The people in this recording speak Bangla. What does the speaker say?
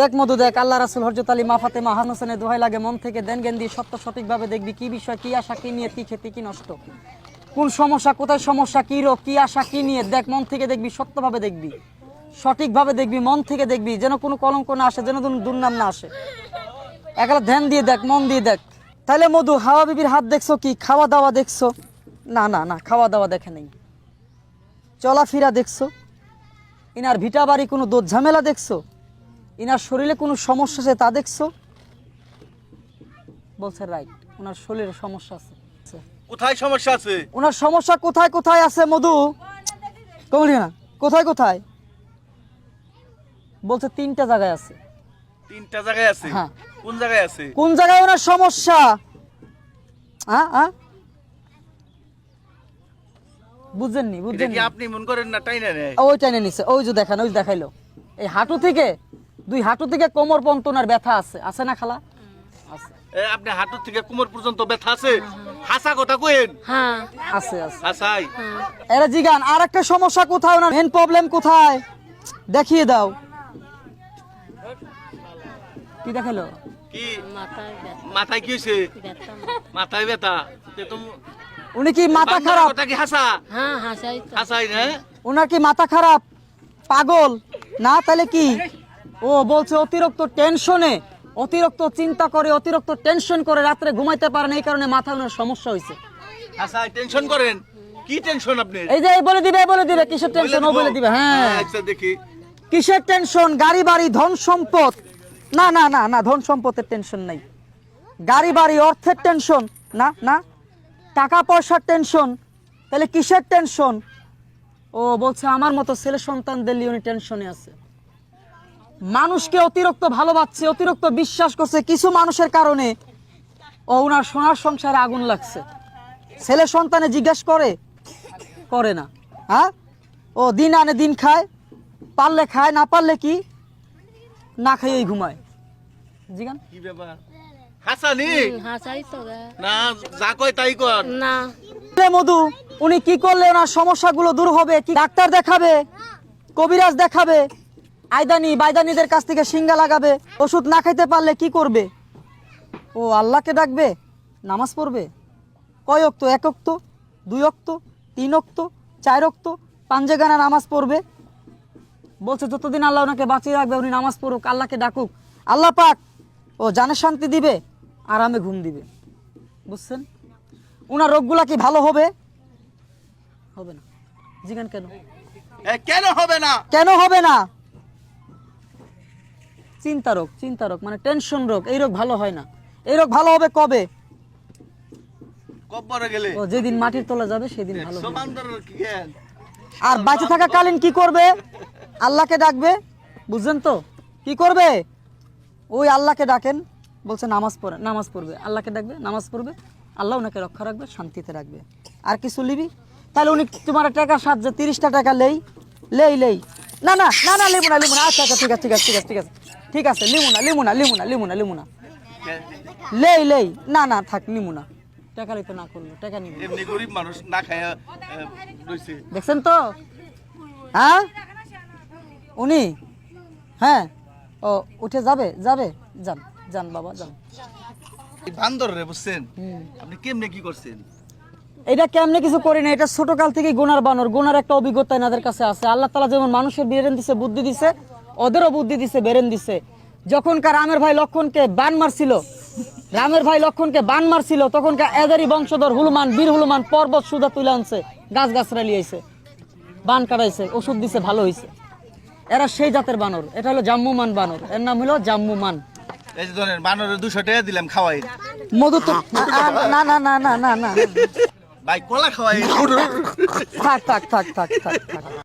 দেখ মধু, দেখ, আল্লাহ রাসুল হরজত আলী মাফাতে মাহান হোসেনের দোহাই লাগে, মন থেকে দেন জ্ঞান দিয়ে সত্য সঠিকভাবে দেখবি কি বিষয়, কি আশা, কি নিয়ে কি খেতে কি নষ্ট। কোন সমস্যা, কোথায় সমস্যা, কি রোগ, কি আশা, কি নিয়ে দেখ, মন থেকে দেখবি, সত্যভাবে দেখবি। সঠিকভাবে দেখবি, মন থেকে দেখবি, যেন কোনো কলঙ্ক না আসে, যেন দুর্নাম না আসে। একলা ধ্যান দিয়ে দেখ, মন দিয়ে দেখ। তাহলে মধু, হাওয়া বিবির হাত দেখছ কি? খাওয়া দাওয়া দেখছ? না না না, খাওয়া দাওয়া দেখে নেই। চলাফেরা দেখছ? ইনার ভিটা বাড়ি কোনো দোধ ঝামেলা দেখছ? ইনার শরীরে কোনো সমস্যা আছে তা দেখছ? বলছে রাইট ওনার শরীরে সমস্যা আছে। কোথায় সমস্যা আছে? ওনার সমস্যা কোথায় কোথায় আছে মধু? কমলি না কোথায় কোথায়? বলছে তিনটা জায়গায় আছে। তিনটা জায়গায় আছে? হ্যাঁ। কোন জায়গায় আছে? কোন জায়গায় ওনার সমস্যা? হ্যাঁ হ্যাঁ। বুঝছেন কি আপনি মন করেন না তাই না নেয় ওই টাইনে নিছে। ওই যে দেখান ওই দেখাইলো। এই হাঁটু থেকে দুই হাঁটু থেকে কোমর পর্যন্ত ওনার ব্যথা আছে। আছে না খালা? আছে। এ, আপনি হাঁটুর থেকে কোমর পর্যন্ত ব্যথা আছে? হাসা কথা কইেন। হ্যাঁ। আছে আছে। হাসাই। এরা জিগান আর একটা সমস্যা কোথায় ওনার? মেন প্রবলেম কোথায়? দেখিয়ে দাও। কি দেখাল? কি? মাথায় মাথায় কি হয়েছে মাথায় ব্যথা। তে তো উনি কি মাথা খারাপ? কথা কি হাসা? হ্যাঁ হাসাই তো। হাসাই না? ওনার কি মাথা খারাপ? পাগল? না তাহলে কি? ও বলছে অতিরিক্ত টেনশনে। অতিরিক্ত চিন্তা করে অতিরিক্ত টেনশন করে রাত্রে ঘুমাইতে পারে না এই কারণে মাথা ওনার সমস্যা হয়েছে। হাসাই টেনশন করেন। কি টেনশন আপনি এই যে বলে দিবে বলে দিবে কিসের টেনশন? ও বলে দিবে হ্যাঁ। আচ্ছা দেখি। কিসের টেনশন? গাড়ি বাড়ি ধন সম্পদ। না না না না ধন সম্পদের টেনশন নাই। গাড়ি বাড়ি অর্থের টেনশন। না না টাকা পয়সার টেনশন। তাহলে কিসের টেনশন? ও বলছে আমার মতো ছেলে সন্তানদের উনি টেনশনে আছে। মানুষকে অতিরিক্ত ভালোবাসছে অতিরিক্ত বিশ্বাস করছে কিছু মানুষের কারণে ও ওনার সোনার সংসারে আগুন লাগছে। ছেলে সন্তানে জিজ্ঞেস করে করে না হ্যাঁ? ও দিন আনে দিন খায় পারলে খায় না পারলে কি? না খাইয়েই ঘুমায়। জিগান কি ব্যাপার? হাসানি? হাসাই তো না যা কয় তাই কর। না। রে মধু উনি কি করলে ওনার সমস্যাগুলো দূর হবে? কি ডাক্তার দেখাবে? কবিরাজ দেখাবে? আইদানি বাইদানিদের কাছ থেকে সিঙ্গা লাগাবে ওষুধ না খাইতে পারলে কি করবে? ও আল্লাহকে ডাকবে নামাজ পড়বে? কয় অক্ত? এক অক্ত? দুই অক্ত? তিন অক্ত? চার অক্ত? পাঞ্জে গানা নামাজ পড়বে? বলছে যতদিন আল্লাহ ওনাকে বাঁচিয়ে রাখবে উনি নামাজ পড়ুক আল্লাহকে ডাকুক। আল্লাহ পাক ও জানে শান্তি দিবে আরামে ঘুম দিবে। বুঝছেন? ওনার রোগগুলা কি ভালো হবে? হবে না। জিগান কেন? কেন হবে না? কেন হবে না? চিন্তা রোগ চিন্তা রোগ মানে টেনশন রোগ এই রোগ ভালো হয় না। এই রোগ ভালো হবে কবে? কব্বরে গেলে। ও যেদিন মাটির তলা যাবে সেদিন ভালো জ্ঞান? আর বাঁচে থাকাকালীন কি করবে? আল্লাহকে ডাকবে। বুঝছেন তো? কি করবে? ওই আল্লাহকে ডাকেন। বলছে নামাজ পড়ে নামাজ পড়বে। আল্লাহকে ডাকবে নামাজ পড়বে। আল্লাহ ওনাকে রক্ষা রাখবে শান্তিতে রাখবে। আর কিছু লিবি তাহলে উনি তোমার টাকা সাহায্য তিরিশটা টাকা লেই লেই লেই। না না না না লিমু না লিমু না। আচ্ছা আচ্ছা ঠিক আছে ঠিক আছে ঠিক আছে ঠিক আছে। ঠিক আছে লিমু না লিমু না লিমু না লিমু না লিমু না লেই লেই না না থাক নিমু না টাকা লইতে না করল টাকা নিবো। এমনি গরিব মানুষ না খায়া রয়েছে দেখছেন তো? হ্যাঁ? উনি? হ্যাঁ? ও উঠে যাবে যাবে। যান যান বাবা যান। বান্দর রে বুঝছেন? আপনি কেমনে কি করছেন? এটা কেমনে কিছু করি না এটা ছোট কাল থেকে গোনার বানর। গোনার একটা অভিজ্ঞতা এনাদের কাছে আছে। আল্লাহ তালা যেমন মানুষের বেরেন দিছে বুদ্ধি দিছে ওদেরও বুদ্ধি দিছে বেরেন দিছে। যখনকার রামের ভাই লক্ষণকে বান মারছিল রামের ভাই লক্ষণকে বান মারছিল তখনকার এদেরই বংশধর হুলমান বীর হুলমান পর্বত সুদা তুলে আনছে গাছ গাছরা লিয়েছে বান কাটাইছে ওষুধ দিছে ভালো হয়েছে এরা সেই জাতের বানর এটা হলো জাম্মুমান বানর এর নাম হলো জাম্মুমান। এই যে ধরেন বানরের দুশো টাকা দিলাম খাওয়াই। মধু তো না না না না না না। ভাই কলা খাওয়াই। থাক থাক থাক থাক থাক থাক।